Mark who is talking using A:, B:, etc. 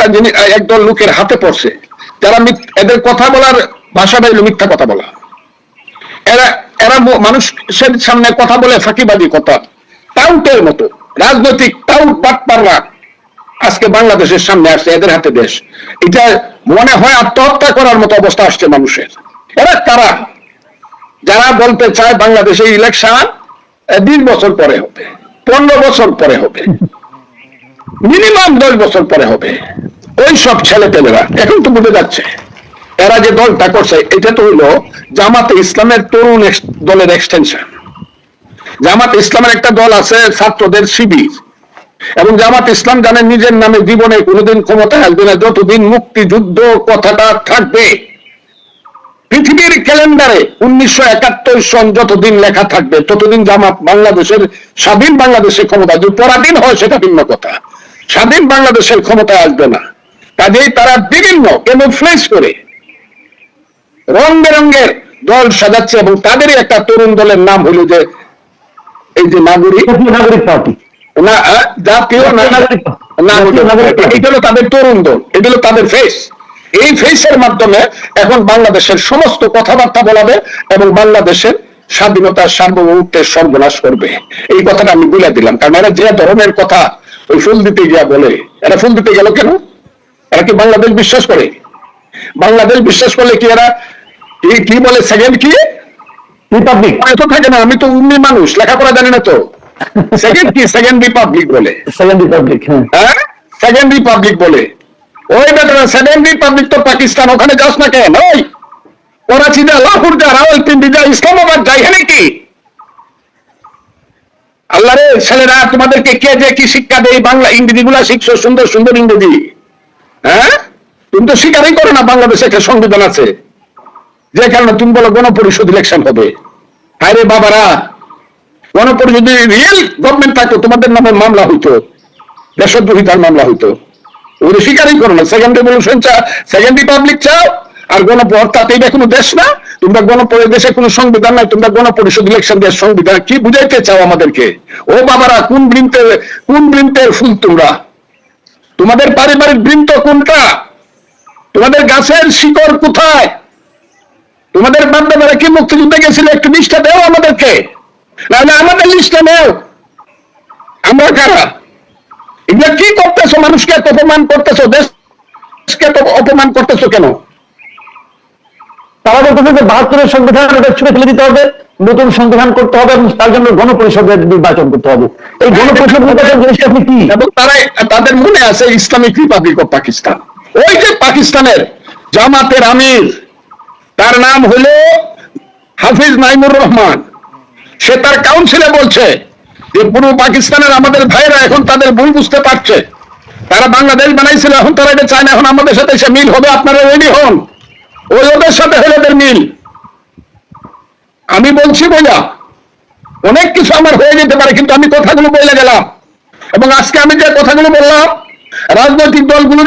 A: একটা জিনিস একদল লোকের হাতে পড়ছে। যারা এদের কথা বলার ভাষাটা হলো মিথ্যা কথা বলা। এরা এরা মানুষের সামনে কথা বলে ফাঁকিবাজি কথা। টাউটের মতো। রাজনৈতিক টাউট পাটপাররা আজকে বাংলাদেশের সামনে আসছে, এদের হাতে দেশ। এটা মনে হয় আত্মহত্যা করার মতো অবস্থা আসছে মানুষের। এরা কারা? যারা বলতে চায় বাংলাদেশে ইলেকশন বিশ বছর পরে হবে, পনেরো বছর পরে হবে, মিনিমাম দশ বছর পরে হবে। ওই সব ছেলে পেলেরা এখন তো বুঝে যাচ্ছে। এরা যে দলটা করছে, এটা তো হইল জামাতে ইসলামের তরুণ দলের এক্সটেনশন জামাত ইসলামের একটা দল আছে ছাত্রদের শিবির। এবং জামাত ইসলাম জানেন নিজের নামে জীবনে কোনোদিন ক্ষমতায় আসবে না, যতদিন মুক্তিযুদ্ধ কথাটা থাকবে। পৃথিবীর ক্যালেন্ডারে উনিশশো একাত্তর সন যতদিন লেখা থাকবে, ততদিন জামাত বাংলাদেশের, স্বাধীন বাংলাদেশের ক্ষমতা যদি পরাধীন হয় সেটা ভিন্ন কথা। স্বাধীন বাংলাদেশের ক্ষমতায় আসবে না। কাজেই তারা বিভিন্ন কেমোফ্লেজ করে রং বেরঙ্গের দল সাজাচ্ছে এবং তাদেরই একটা তরুণ দলের নাম হলো যে এই যে নাগরিক
B: নাগরিক পার্টি।
A: না জাতীয়
B: নাগরিক-।
A: এটা হলো তাদের তরুণ দল এটা হলো তাদের ফেস এই ফেসের মাধ্যমে এখন বাংলাদেশের সমস্ত কথাবার্তা বলাবে এবং বাংলাদেশের স্বাধীনতার সার্বভৌমত্বের সর্বনাশ করবে। এই কথাটা আমি বলে দিলাম। কারণ এরা যে ধরনের কথা ওই ফুল দিতে গিয়া বলে এরা ফুল দিতে গেল কেন? এরা কি বাংলাদেশ বিশ্বাস করে? বাংলাদেশ বিশ্বাস করলে কি এরা কি- বলে সেকেন্ড কি?
B: রিপাবলিক
A: এত থাকে না আমি তো মানুষ লেখাপড়া জানি না তো। সেকেন্ড কি? সেকেন্ড রিপাবলিক বলে।
B: সেকেন্ড রিপাবলিক হ্যাঁ।
A: হ্যাঁ? সেকেন্ড রিপাবলিক বলে। ওই বেটারা সেকেন্ড রিপাবলিক তো পাকিস্তান ওখানে যাস না কেন? ওই করাচি যা লাহোর যা রাওয়ালপিন্ডি যা ইসলামাবাদ যাই হ্যাঁ কি আল্লাহ রে ছেলেরা তোমাদেরকে কে যে কি শিক্ষা দেয় বাংলা ইংরেজি গুলা শিখছো সুন্দর সুন্দর ইংরেজি। হ্যাঁ? তুমি তো স্বীকারই করো না বাংলাদেশে একটা সংবিধান আছে, যে কারণে তুমি বলো গণপরিষদ ইলেকশন হবে। আরে বাবারা, গণপরিষদ যদি রিয়েল গভর্নমেন্ট থাকতো, তোমাদের নামে মামলা হইতো, দেশদ্রোহিতার মামলা হইতো। স্বীকারই করো না সেকেন্ড রেভলিউশন চা সেকেন্ড রিপাবলিক চাও, আর গণপর তাতে এটা কোনো দেশ না, তোমরা গণপরি দেশে কোনো সংবিধান নাই, তোমরা গণপরিষদ ইলেকশন দেশ সংবিধান কি বুঝাইতে চাও আমাদেরকে? ও বাবারা, কোন বৃন্তের কোন বৃন্তের ফুল তোমরা? তোমাদের পারিবারিক বৃন্ত কোনটা? তোমাদের গাছের শিকড় কোথায়? তোমাদের বাপ দাদারা কি মুক্তিযুদ্ধে গেছিল? একটু লিস্টটা দেও আমাদেরকে। নাহলে আমাদের লিস্টটা নেও। আমরা কারা? এগুলো কি করতেছো? মানুষকে এত অপমান করতেছো? দেশকে এত অপমান করতেছো কেন?
B: তারা বলতেছে যে বাহাত্তরের সংবিধান ওটা ছুড়ে ফেলে দিতে হবে, নতুন সংবিধান করতে হবে এবং তার জন্য গণপরিষদের নির্বাচন করতে হবে। এই গণপরিষদ নির্বাচন জিনিসটা কি?
A: এবং তারা তাদের মনে আছে ইসলামিক রিপাবলিক অফ পাকিস্তান। ওই যে পাকিস্তানের জামাতের আমির, তার নাম হলো হাফিজ নাইমুর রহমান। সে তার কাউন্সিলে বলছে যে, পুরো পাকিস্তানের আমাদের ভাইরা এখন তাদের ভুল বুঝতে পারছে। তারা বাংলাদেশ বানাইছিল, এখন তারা এটা চায় না, এখন আমাদের সাথে সে মিল হবে, আপনারা রেডি হন। ওই ওদের সাথে হলে ওদের মিল। আমি বলছি বোঝা অনেক কিছু আমার হয়ে যেতে পারে, কিন্তু আমি কথাগুলো বলে গেলাম। এবং আজকে আমি যে কথাগুলো বললাম, রাজনৈতিক দলগুলো